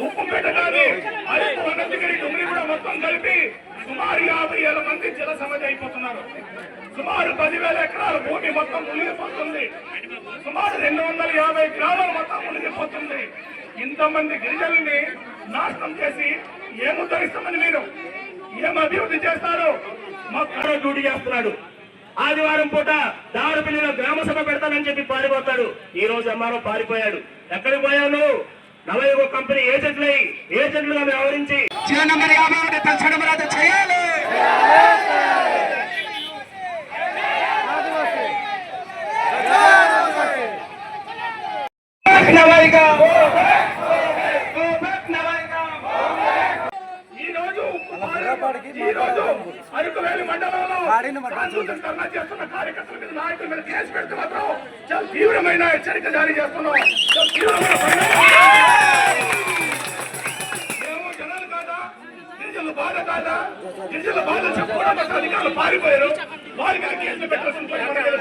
ఉప్పుపేట కానీ అనంతగిరి డుమ్రి కూడా మొత్తం కలిపి సుమారు యాభై ఏళ్ళ మంది జల సమాధి అయిపోతున్నారు సుమారు పదివేల ఎకరాల భూమి మొత్తం మునిగిపోతుంది సుమారు రెండు వందల యాభై గ్రామాలు మొత్తం మునిగిపోతుంది ఇంతమంది గిరిజనుల్ని నాశనం చేసి ఏం ఉద్ధరిస్తామని మీరు ఏం అభివృద్ధి చేస్తారు మా కరో డ్యూటీ చేస్తున్నాడు ఆదివారం పూట దావరపల్లిలో గ్రామ సభ పెడతానని చెప్పి పారిపోతాడు. ఈ రోజు ఎంఆర్ఓ పారిపోయాడు. ఎక్కడికి పోయావు నువ్వు? నవయుగ కంపెనీ ఏజెంట్లై ఏజెంట్లుగా వ్యవహరించి. చేయాలి ఈ రోజు ఈ రోజు అరకువేలి మండలంలో శాంతియుత ధర్నా చేస్తున్న కార్యకర్తల మీద నాయకుల మీద కేసు పెడితే మాత్రం చాలా తీవ్రమైన హెచ్చరిక జారీ చేస్తున్నాం. చాలా తీవ్రమైన పరిణామం. మేము జనాలు కాదా? గిరిజనుల బాధ కాదా? గిరిజనుల బాధ చెప్పుకోవడం కోసం అధికారులు పారిపోయారు. వారి మీద కేసులు పెట్టాల్సిన పని మన మీద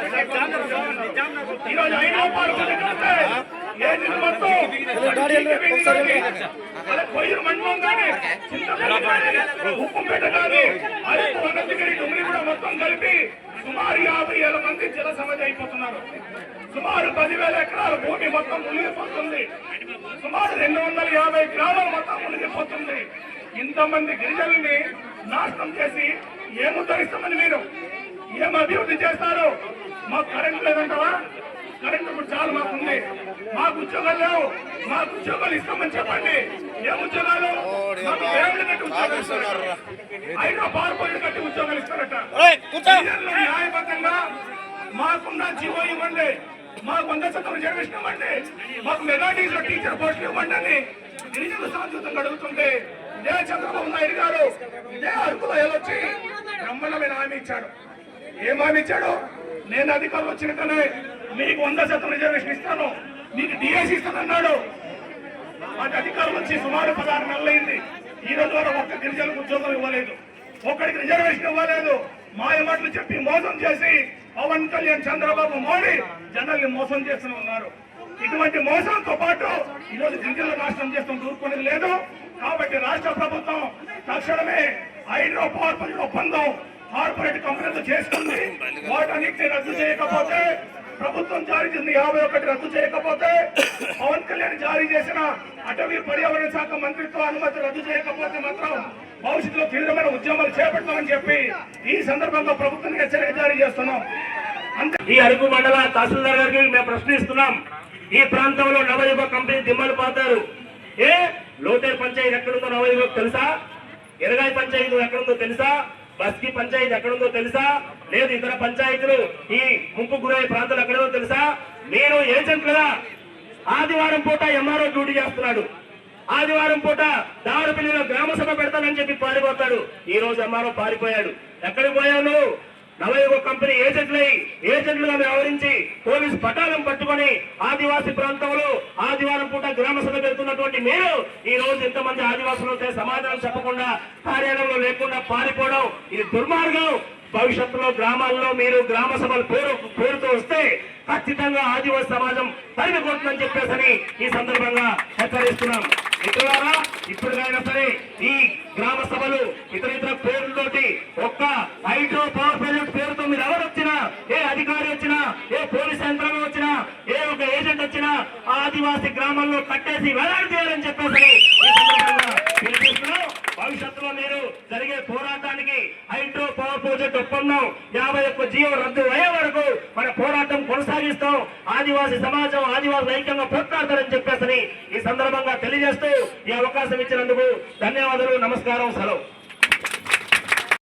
పెట్టారు. ఈ మొత్తం అలా కొయ్యూరు మండలం కానీ చింతపల్లి కానీ ఉప్పుపేట కానీ అరకు అనంతగిరి డుమ్రి కూడా మొత్తం కలిపి సుమారు యాభై ఏళ్ళ మంది జల సమాధి అయిపోతున్నారు సుమారు పదివేల ఎకరాల భూమి మొత్తం మునిగిపోతుంది సుమారు రెండు వందల యాభై గ్రామాలు మొత్తం మునిగిపోతుంది ఇంతమంది గిరిజనుల్ని నాశనం చేసి ఏం ఉద్ధరిస్తామని మీరు ఏం అభివృద్ధి చేస్తారు మాకు కరెంట్ లేదంటావా కరెంట్ ఇప్పుడు చాలా మాకు ఉంది మాకు ఉద్యోగాలు లేవు. మాకు ఉద్యోగాలు ఇస్తామని చెప్పండి. ఏం ఉద్యోగాలు దేవుడి కట్టి ఉద్యోగాలు ఇస్తారట. కట్టి ఉద్యోగాలు ఇస్తారట. న్యాయబద్ధంగా మాకున్న జీవో ఇవ్వండి. మాకు వంద శాతం రిజర్వేషన్ ఇవ్వండి. మాకు మెగాటీస్ టీచర్ పోస్టులు ఇవ్వండి అని గిరిజనులు శాంతియుతంగా అడుగుతుంటే ఇదే చంద్రబాబు నాయుడు గారు ఇదే అరకులో వెళ్ళొచ్చి బ్రహ్మాండమైన హామీ ఇచ్చాడు. ఏం హామీ ఇచ్చాడు? నేను అధికారులు వచ్చినట్టనే మీకు వంద శాతం రిజర్వేషన్ ఇస్తాను. మీకు డిఎస్ ఇస్తానన్నాడు వాటి అధికారం వచ్చి సుమారు పదహారు నెలలైంది ఈ రోజు వరకు ఒక్క గిరిజనులకు ఉద్యోగం ఇవ్వలేదు. ఒక్కడికి రిజర్వేషన్ ఇవ్వలేదు. మాయ మాటలు చెప్పి మోసం చేసి పవన్ కళ్యాణ్ చంద్రబాబు మోడీ జనల్ని మోసం చేస్తూనే ఉన్నారు. ఇటువంటి మోసంతో పాటు ఈ రోజు రాష్ట్రం చేస్తాం దూరుకునేది లేదు. కాబట్టి రాష్ట్ర ప్రభుత్వం తక్షణమే హైడ్రో పవర్ ఒప్పందం కార్పొరేట్ కంపెనీలతో చేసుకుంది. వాటన్నిటిని రద్దు చేయకపోతే ప్రభుత్వం జారీ చేసిన యాభై ఒకటి రద్దు చేయకపోతే పవన్ కళ్యాణ్ జారీ చేసిన అటవీ పర్యావరణ శాఖ మంత్రిత్వ అనుమతి రద్దు చేయకపోతే మాత్రం భవిష్యత్తులో తీవ్రమైన ఉద్యమాలు చేపడతామని చెప్పి ఈ సందర్భంగా ప్రభుత్వం హెచ్చరిక జారీ చేస్తున్నాం. అంతే. ఈ అరకు మండల తహసీల్దార్ గారికి మేము ప్రశ్నిస్తున్నాం. ఈ ప్రాంతంలో నవయుగ కంపెనీ దిమ్మలు పోతారు. ఏ? లోతేరు పంచాయతీ ఎక్కడుందో నవయుగ తెలుసా? ఎరగాయి పంచాయతీ ఎక్కడుందో తెలుసా? బస్కి పంచాయతీ ఎక్కడుందో తెలుసా? లేదు ఇతర పంచాయతీలు ఈ ముంపు గురయ్యే ప్రాంతాలు ఎక్కడో తెలుసా? నేను ఏజెంట్లుగా ఆదివారం పూట ఎంఆర్ఓ డ్యూటీ చేస్తున్నాడు. ఆదివారం పూట దారుపల్లిలో గ్రామ సభ పెడతానని చెప్పి పారిపోతాడు. ఈ రోజు ఎంఆర్ఓ పారిపోయాడు. ఎక్కడికి పోయావు నలభై ఒక కంపెనీ ఏజెంట్లై ఏజెంట్లుగా వ్యవహరించి పోలీస్ పటాలం పట్టుకొని ఆదివాసీ ప్రాంతంలో ఆదివారం పూట గ్రామ సభ పెడుతున్నటువంటి మీరు ఈ రోజు ఎంతమంది ఆదివాసులు ఉంటే సమాధానం చెప్పకుండా కార్యాలయంలో లేకుండా పారిపోవడం ఇది దుర్మార్గం. భవిష్యత్తులో గ్రామాల్లో మీరు గ్రామ సభలు పేరు పేరుతో వస్తే ఖచ్చితంగా ఆదివాసి సమాజం తరిమిపోతుందని చెప్పేసని ఈ సందర్భంగా హెచ్చరిస్తున్నాం. మిత్రులారా ఇప్పటికైనా సరే ఈ గ్రామ సభలు ఇతర ఇతర పేర్లతోటి ఒక్క హైడ్రో పవర్ ప్రాజెక్ట్ పేరుతో మీరు ఎవరు వచ్చినా ఏ అధికారి వచ్చినా ఏ పోలీస్ యంత్రాంగం వచ్చినా ఏ ఒక ఏజెంట్ వచ్చినా ఆ ఆదివాసీ గ్రామాల్లో కట్టేసి వేలాడి చేయాలని చెప్పేసి భవిష్యత్తులో మీరు జరిగే పోరాటానికి ఉన్నాం యాభై ఒక్క జీవో రద్దు అయ్యే వరకు మన పోరాటం కొనసాగిస్తాం. ఆదివాసీ సమాజం ఆదివాసులు ఐక్యంగా పోట్లాడతారని చెప్పేసి ఈ సందర్భంగా తెలియజేస్తూ ఈ అవకాశం ఇచ్చినందుకు ధన్యవాదాలు నమస్కారం సెలవు.